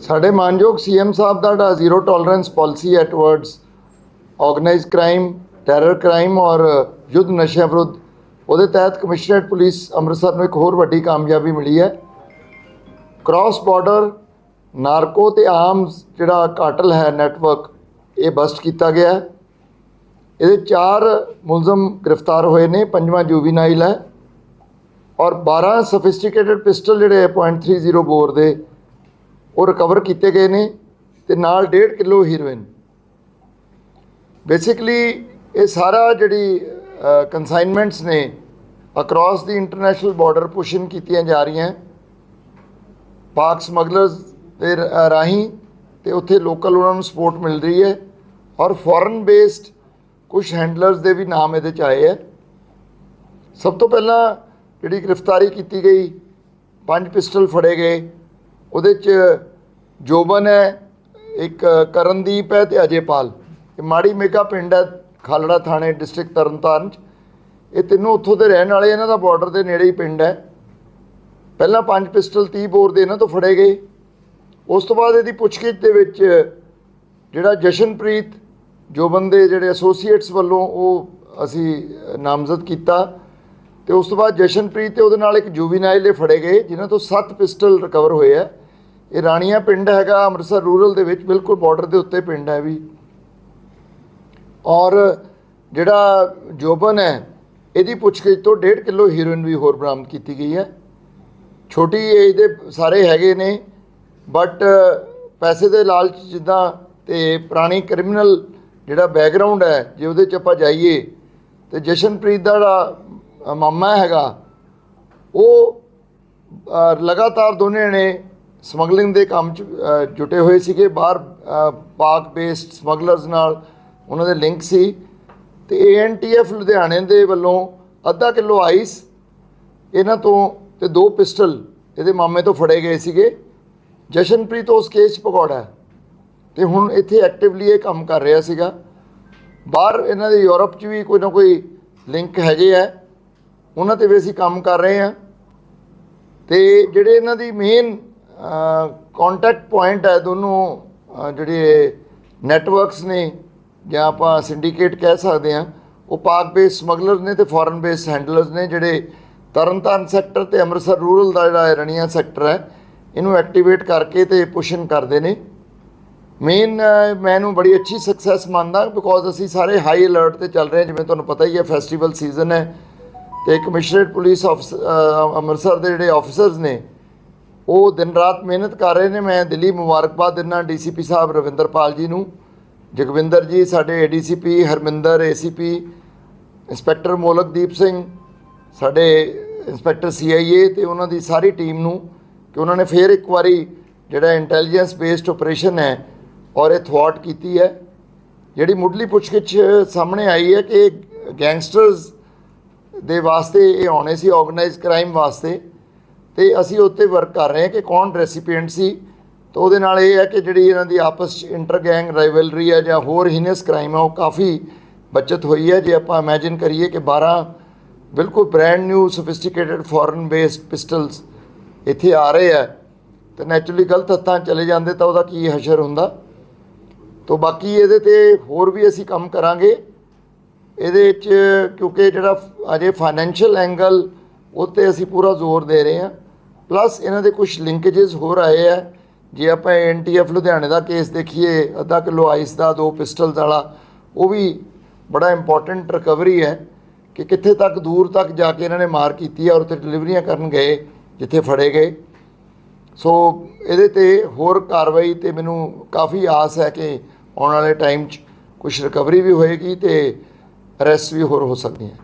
ਸਾਡੇ ਮਾਨਯੋਗ ਸੀਐਮ ਸਾਹਿਬ ਦਾ ਜਿਹੜਾ ਜ਼ੀਰੋ ਟੋਲਰੈਂਸ ਪਾਲਿਸੀ ਹੈ towards organised crime terror crime ਔਰ ਯੁੱਧ ਨਸ਼ਿਆਂ ਵਿਰੁੱਧ, ਉਹਦੇ ਤਹਿਤ ਕਮਿਸ਼ਨਰੇਟ ਪੁਲਿਸ ਅੰਮ੍ਰਿਤਸਰ ਨੂੰ ਇੱਕ ਹੋਰ ਵੱਡੀ ਕਾਮਯਾਬੀ ਮਿਲੀ ਹੈ। ਕ੍ਰਾਸ ਬਾਰਡਰ ਨਾਰਕੋ ਤੇ ਆਰਮਸ ਜਿਹੜਾ ਕਾਟਲ ਹੈ ਨੈਟਵਰਕ ਇਹ ਬਸਟ ਕੀਤਾ ਗਿਆ ਹੈ। ਇਹਦੇ ਚਾਰ ਮੁਲਜ਼ਮ ਗ੍ਰਿਫਤਾਰ ਹੋਏ ਨੇ, ਪੰਜਵਾਂ ਜੂਵੀਨਾਈਲ ਹੈ। ਔਰ 12 ਸਫਿਸਟੀਕੇਟਿਡ ਪਿਸਟਲ ਜਿਹੜੇ ਹੈ .30 ਬੋਰ ਦੇ ਉਹ ਰਿਕਵਰ ਕੀਤੇ ਗਏ ਨੇ ਤੇ ਨਾਲ 1.5 ਕਿਲੋ ਹੀਰੋਇਨ ਬੇਸਿਕਲੀ ਇਹ ਸਾਰਾ ਜਿਹੜੀ ਕਨਸਾਈਨਮੈਂਟਸ ਨੇ ਅਕ੍ਰੋਸ ਦੀ ਇੰਟਰਨੈਸ਼ਨਲ ਬਾਰਡਰ ਪੁਸ਼ਨ ਕੀਤੀਆਂ ਜਾ ਰਹੀਆਂ। ਪਾਕ ਸਮਗਲਰਸ ਦੇ ਰਾਹੀਂ ਤੇ ਉੱਥੇ ਲੋਕਲ ਉਹਨਾਂ ਨੂੰ ਸਪੋਰਟ ਮਿਲ ਰਹੀ ਹੈ। ਔਰ ਫੋਰਨ ਬੇਸਡ ਕੁਝ ਹੈਂਡਲਰਸ ਦੇ ਵੀ ਨਾਮ ਇਹਦੇ ਚ ਆਏ ਹੈ। ਸਭ ਤੋਂ ਪਹਿਲਾਂ ਜਿਹੜੀ ਗ੍ਰਿਫਤਾਰੀ ਕੀਤੀ ਗਈ, ਪੰਜ ਪਿਸਟਲ ਫੜੇ ਗਏ। ਉਹਦੇ ਚ ਜੋਬਨ ਹੈ, ਇੱਕ ਕਰਨਦੀਪ ਹੈ ਤੇ ਅਜੇਪਾਲ। ਇਹ ਮਾੜੀ ਮੇਕਾ ਪਿੰਡ ਹੈ, ਖਾਲੜਾ ਥਾਣੇ, ਡਿਸਟ੍ਰਿਕਟ ਤਰਨਤਾਰਨ ਚ। ਇਹ ਤਿੰਨੋਂ ਉੱਥੋਂ ਦੇ ਰਹਿਣ ਵਾਲੇ, ਇਹਨਾਂ ਦਾ ਬਾਰਡਰ ਦੇ ਨੇੜੇ ਹੀ ਪਿੰਡ ਹੈ। ਪਹਿਲਾਂ ਪੰਜ ਪਿਸਟਲ 30 ਬੋਰ ਦੇ ਇਹਨਾਂ ਤੋਂ ਫੜੇ ਗਏ। ਉਸ ਤੋਂ ਬਾਅਦ ਇਹਦੀ ਪੁੱਛਗਿੱਛ ਦੇ ਵਿੱਚ ਜਿਹੜਾ ਜਸ਼ਨਪ੍ਰੀਤ ਜੋ ਬੰਦੇ ਜਿਹੜੇ ਐਸੋਸੀਏਟਸ ਵੱਲੋਂ ਉਹ ਅਸੀਂ ਨਾਮਜ਼ਦ ਕੀਤਾ। ਤੇ ਉਸ ਤੋਂ ਬਾਅਦ ਜਸ਼ਨਪ੍ਰੀਤ ਤੇ ਉਹਦੇ ਨਾਲ ਇੱਕ ਜੂਵੀਨਾਈਲ ਇਹ ਫੜੇ ਗਏ, ਜਿਨ੍ਹਾਂ ਤੋਂ 7 ਪਿਸਟਲ ਰਿਕਵਰ ਹੋਏ ਆ। ਇਹ ਰਾਣੀਆਂ ਪਿੰਡ ਹੈਗਾ, ਅੰਮ੍ਰਿਤਸਰ ਰੂਰਲ ਦੇ ਵਿੱਚ, ਬਿਲਕੁਲ ਬਾਰਡਰ ਦੇ ਉੱਤੇ ਪਿੰਡ ਹੈ ਵੀ। ਔਰ ਜਿਹੜਾ ਜੋਬਨ ਹੈ, ਇਹਦੀ ਪੁੱਛਗਿੱਛ ਤੋਂ 1.5 ਕਿਲੋ ਹੀਰੋਇਨ ਵੀ ਹੋਰ ਬਰਾਮਦ ਕੀਤੀ ਗਈ ਹੈ। ਛੋਟੀ ਏਜ ਦੇ ਸਾਰੇ ਹੈਗੇ ਨੇ ਬਟ ਪੈਸੇ ਦੇ ਲਾਲਚ ਜਿੱਦਾਂ ਤੇ ਪੁਰਾਣੀ ਕ੍ਰਿਮੀਨਲ ਜਿਹੜਾ ਬੈਕਗ੍ਰਾਉਂਡ ਹੈ, ਜੇ ਉਹਦੇ ਚ ਆਪਾਂ ਜਾਈਏ, ਤੇ ਜਸ਼ਨਪ੍ਰੀਤ ਦਾ ਜਿਹੜਾ ਮਾਮਾ ਹੈਗਾ, ਉਹ ਲਗਾਤਾਰ ਦੋਨੇ ਨੇ ਸਮਗਲਿੰਗ ਦੇ ਕੰਮ ਚ ਜੁਟੇ ਹੋਏ ਸੀਗੇ। ਬਾਹਰ ਅ, ਪਾਕ ਬੇਸਡ ਸਮਗਲਰਸ ਨਾਲ ਉਹਨਾਂ ਦੇ ਲਿੰਕ ਸੀ। ਤੇ ਏਐਨਟੀਐਫ ਲੁਧਿਆਣੇ ਦੇ ਵੱਲੋਂ ਅੱਧਾ ਕਿਲੋ ਆਈਸ ਇਹਨਾਂ ਤੋਂ ਤੇ ਦੋ ਪਿਸਟਲ ਇਹਦੇ ਮਾਮੇ ਤੋਂ ਫੜੇ ਗਏ ਸੀਗੇ। ਜਸ਼ਨਪ੍ਰੀਤ ਉਸ ਕੇਸ 'ਚ ਪਕੌੜਾ ਹੈ। ਤੇ ਹੁਣ ਇੱਥੇ ਐਕਟਿਵਲੀ ਇਹ ਕੰਮ ਕਰ ਰਿਹਾ ਸੀਗਾ। ਬਾਹਰ ਇਹਨਾਂ ਦੇ ਯੂਰਪ 'ਚ ਵੀ ਕੋਈ ਨਾ ਕੋਈ ਲਿੰਕ ਹੈਗੇ ਆ। ਉਹਨਾਂ ਤੇ ਵੀ ਅਸੀਂ ਕੰਮ ਕਰ ਰਹੇ ਹਾਂ। ਤੇ ਜਿਹੜੇ ਇਹਨਾਂ ਦੀ ਮੇਨ ਕੰਟੈਕਟ ਪੁਆਇੰਟ ਹੈ ਦੋਨੋਂ ਜਿਹੜੇ ਨੈਟਵਰਕਸ ਨੇ, ਜਾਂ ਆਪਾਂ ਸਿੰਡੀਕੇਟ ਕਹਿ ਸਕਦੇ ਹਾਂ, ਉਹ ਪਾਕ ਬੇਸ ਸਮਗਲਰਸ ਨੇ ਤੇ ਫੋਰਨ ਬੇਸ ਹੈਂਡਲਰਸ ਨੇ, ਜਿਹੜੇ ਤਰਨਤਾਰਨ ਸੈਕਟਰ ਤੇ ਅੰਮ੍ਰਿਤਸਰ ਰੂਰਲ ਦਾ ਜਿਹੜਾ ਰਣੀਆਂ ਸੈਕਟਰ ਹੈ, ਇਹਨੂੰ ਐਕਟੀਵੇਟ ਕਰਕੇ ਤੇ ਪੁਸ਼ਨ ਕਰਦੇ ਨੇ। ਮੇਨ ਮੈਨੂੰ ਬੜੀ ਅੱਛੀ ਸਕਸੈਸ ਮੰਨਦਾ ਬਿਕੋਜ਼ ਅਸੀਂ ਸਾਰੇ ਹਾਈ ਅਲਰਟ ਤੇ ਚੱਲ ਰਹੇ ਹਾਂ, ਜਿਵੇਂ ਤੁਹਾਨੂੰ ਪਤਾ ਹੀ ਹੈ ਫੈਸਟੀਵਲ ਸੀਜ਼ਨ ਹੈ, ਤੇ ਕਮਿਸ਼ਨਰੇਟ ਪੁਲਿਸ ਆਫਿਸ ਅੰਮ੍ਰਿਤਸਰ ਦੇ ਜਿਹੜੇ ਆਫੀਸਰਸ ਨੇ ਉਹ ਦਿਨ ਰਾਤ ਮਿਹਨਤ ਕਰ ਰਹੇ ਨੇ। ਮੈਂ ਦਿੱਲੀ ਮੁਬਾਰਕਬਾਦ ਦਿੰਦਾ ਡੀਸੀਪੀ ਸਾਹਿਬ ਰਵਿੰਦਰਪਾਲ ਜੀ ਨੂੰ। ਜਗਵਿੰਦਰ ਜੀ, ਸਾਡੇ ADCP Harminder, ACP inspector Molakdeep Singh, ਸਾਡੇ ਇੰਸਪੈਕਟਰ ਸੀਆਈਏ ਤੇ ਉਹਨਾਂ ਦੀ ਸਾਰੀ ਟੀਮ ਨੂੰ ਕਿ ਉਹਨਾਂ ਨੇ ਫੇਰ ਇੱਕ ਵਾਰੀ ਜਿਹੜਾ ਇੰਟੈਲੀਜੈਂਸ ਬੇਸਡ ਆਪਰੇਸ਼ਨ ਹੈ ਔਰ ਇਹ ਥਵਾਟ ਕੀਤੀ ਹੈ। ਜਿਹੜੀ ਮੁੱਢਲੀ ਪੁੱਛਗਿੱਛ ਸਾਹਮਣੇ ਆਈ ਹੈ ਕਿ ਗੈਂਗਸਟਰਸ ਦੇ ਵਾਸਤੇ ਇਹ ਆਉਣੇ ਸੀ, ਆਰਗੇਨਾਈਜ਼ ਕ੍ਰਾਈਮ ਵਾਸਤੇ। ਤੇ ਅਸੀਂ ਉੱਤੇ ਵਰਕ ਕਰ ਰਹੇ ਹਾਂ ਕਿ ਕੌਣ ਰੈਸੀਪੀਐਂਟ ਸੀ, ਤਾਂ ਉਹਦੇ ਨਾਲ ਇਹ ਹੈ ਕਿ ਜਿਹੜੀ ਇਹਨਾਂ ਦੀ ਆਪਸ 'ਚ ਇੰਟਰ ਗੈਂਗ ਰਾਈਵਲਰੀ ਹੈ ਜਾਂ ਹੋਰ ਹੀਨਸ ਕ੍ਰਾਈਮ ਹੈ, ਉਹ ਕਾਫੀ ਬਚਤ ਹੋਈ ਹੈ। ਜੇ ਆਪਾਂ ਇਮੇਜਿਨ ਕਰੀਏ ਕਿ 12 ਬਿਲਕੁਲ brand new sophisticated foreign based pistols ਇੱਥੇ ਆ ਰਹੇ ਆ ਤੇ ਨੈਚੁਰਲੀ ਗਲਤ ਹੱਥਾਂ ਚਲੇ ਜਾਂਦੇ ਤਾਂ ਉਹਦਾ ਕੀ ਹਸ਼ਰ ਹੁੰਦਾ? ਤੋਂ ਬਾਕੀ ਇਹਦੇ ਤੇ ਹੋਰ ਵੀ ਅਸੀਂ ਕੰਮ ਕਰਾਂਗੇ। ਇਹਦੇ 'ਚ ਕਿਉਂਕਿ ਜਿਹੜਾ ਅਜੇ ਫਾਈਨੈਂਸ਼ੀਅਲ ਐਂਗਲ ਉੱਤੇ ਅਸੀਂ ਪੂਰਾ ਜ਼ੋਰ ਦੇ ਰਹੇ ਹਾਂ। ਪਲੱਸ ਇਹਨਾਂ ਦੇ ਕੁਝ ਲਿੰਕੇजेस ਹੋਰ ਆਏ ਆ। ਜੇ ਆਪਾਂ ਐਨਟੀਐਫ ਲੁਧਿਆਣੇ ਦਾ ਕੇਸ ਦੇਖੀਏ, ਅੱਧਾ ਕਿਲੋ ਆਈਸ ਦਾ, ਦੋ ਪਿਸਟਲਸ ਵਾਲਾ, ਉਹ ਵੀ ਬੜਾ ਇੰਪੋਰਟੈਂਟ ਰਿਕਵਰੀ ਹੈ ਕਿ ਕਿੱਥੇ ਤੱਕ ਦੂਰ ਤੱਕ ਜਾ ਕੇ ਇਹਨਾਂ ਨੇ ਮਾਰ ਕੀਤੀ ਹੈ ਔਰ ਉੱਥੇ ਡਿਲੀਵਰੀਆਂ ਕਰਨ ਗਏ, ਜਿੱਥੇ ਫੜੇ ਗਏ। ਸੋ ਇਹਦੇ ਤੇ ਹੋਰ ਕਾਰਵਾਈ ਤੇ ਮੈਨੂੰ ਕਾਫੀ ਆਸ ਹੈ ਕਿ ਆਉਣ ਵਾਲੇ ਟਾਈਮ 'ਚ ਕੁਝ ਰਿਕਵਰੀ ਵੀ ਹੋਏਗੀ ਤੇ ਅਰੈਸਟ ਵੀ ਹੋਰ ਹੋ ਸਕਦੀਆਂ।